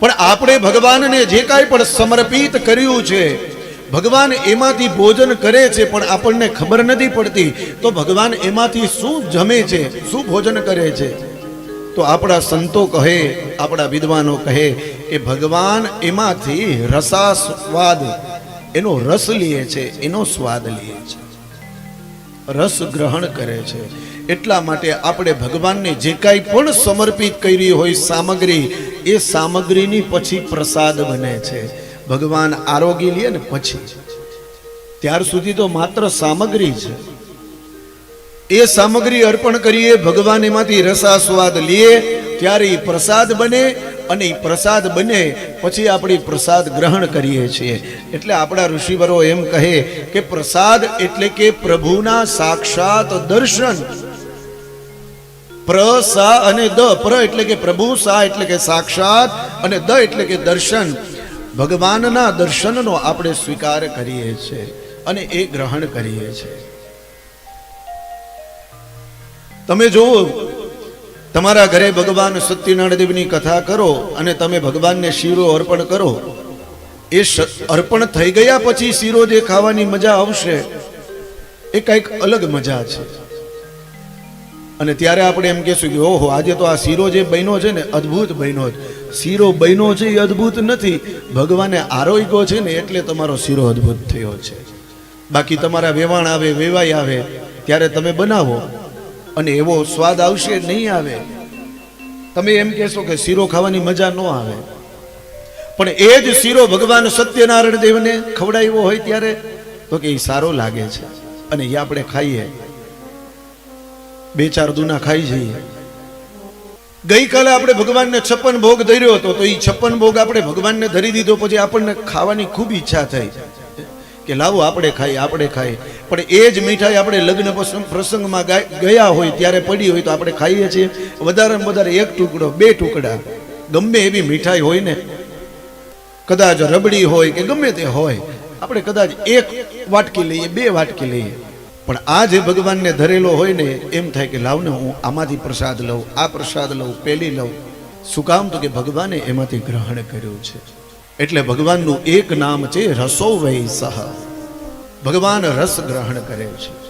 પણ આપણે ભગવાનને જે કાંઈ પણ સમર્પિત કર્યું છે, ભગવાન એમાંથી ભોજન કરે છે, પણ આપણને ખબર નથી પડતી, તો ભગવાન એમાંથી શું જમે છે, શું ભોજન કરે છે? તો આપણા સંતો કહે, આપણા વિદ્વાનો કહે કે ભગવાન એમાંથી રસાસ્વાદ, એનો રસ લે છે, એનો સ્વાદ લે છે. રસ ગ્રહણ કરે છે. એટલા માટે આપણે ભગવાનને જે કાંઈ પણ સમર્પિત કરી હોય સામગ્રી, એ સામગ્રીની પછી પ્રસાદ બને છે. ભગવાન આરોગી લે ને પછી. ત્યાર સુધી તો માત્ર સામગ્રી છે એ સામગ્રી અર્પણ કરીએ, ભગવાન એમાંથી રસાસ્વાદ લઈએ ત્યારે એ પ્રસાદ બને અને એ પ્રસાદ બને, પછી આપણે પ્રસાદ ગ્રહણ કરીએ છીએ. એટલે આપણા ઋષિવરો એમ કહે કે પ્રસાદ એટલે કે પ્રભુના સાક્ષાત દર્શન. પ્ર, સા અને દ, પ્ર એટલે કે પ્રભુ, સા એટલે કે સાક્ષાત અને દ એટલે કે દર્શન. ભગવાનના દર્શનનો આપણે સ્વીકાર કરીએ છીએ અને એ ગ્રહણ કરીએ છીએ. તમે જુઓ તમારા ઘરે ભગવાન સત્યનારાયણ દેવની કથા કરો અને તમે ભગવાનને શીરો અર્પણ કરો. એ અર્પણ થઈ ગયા પછી શીરો જે ખાવાની મજા આવશે, એ કંઈક અલગ મજા છે. અને ત્યારે આપણે એમ કહેશું કે ઓહો, આજે તો આ શીરો જે બન્યો છે ને, અદ્ભુત બન્યો છે. શીરો બન્યો છે એ અદ્ભુત નથી, ભગવાને આરોગ્યો છે ને, એટલે તમારો શીરો અદ્ભુત થયો છે. બાકી તમારા વેવાણ આવે, વેવાઈ આવે, ત્યારે તમે બનાવો. અને એવો સ્વાદ આવશે, નહીં આવે. તમે એમ કહેશો કે શીરો ખાવાની મજા ન આવે. પણ એ જ શીરો ભગવાન સત્યનારાયણ દેવને ખવડાવ્યો હોય ત્યારે, તો કે એ સારો લાગે છે. અને એ આપણે ખાઈએ. બે ચાર દુના ખાઈ જઈએ. ગઈકાલે આપણે ભગવાનને છપ્પન ભોગ ધર્યો હતો, તો એ છપ્પન ભોગ આપણે ભગવાનને ધરી દીધો, પછી આપણને ખાવાની ખૂબ ઈચ્છા થઈ. કે લાવો, આપણે ખાઈએ આપણે ખાઈએ. પણ એ જ મીઠાઈ આપણે લગ્ન પ્રસંગ- પ્રસંગમાં ગયા હોય, ત્યારે પડી હોય તો આપણે ખાઈએ છીએ. વધારેમાં વધારે એક ટુકડો, બે ટુકડા. ગમે એવી મીઠાઈ હોય ને, કદાચ રબડી હોય કે ગમે તે હોય, આપણે કદાચ એક વાટકી લઈએ, બે વાટકી લઈએ. પણ આ જે ભગવાનને ધરેલો હોય ને, એમ થાય કે લાવને હું આમાંથી પ્રસાદ લઉં, આ પ્રસાદ લઉં, પેલી લઉં. શું કામ તો કે ભગવાને એમાંથી ગ્રહણ કર્યું છે. એટલે ભગવાનનું એક નામ છે રસો વૈ સહ. ભગવાન રસ ગ્રહણ કરે છે.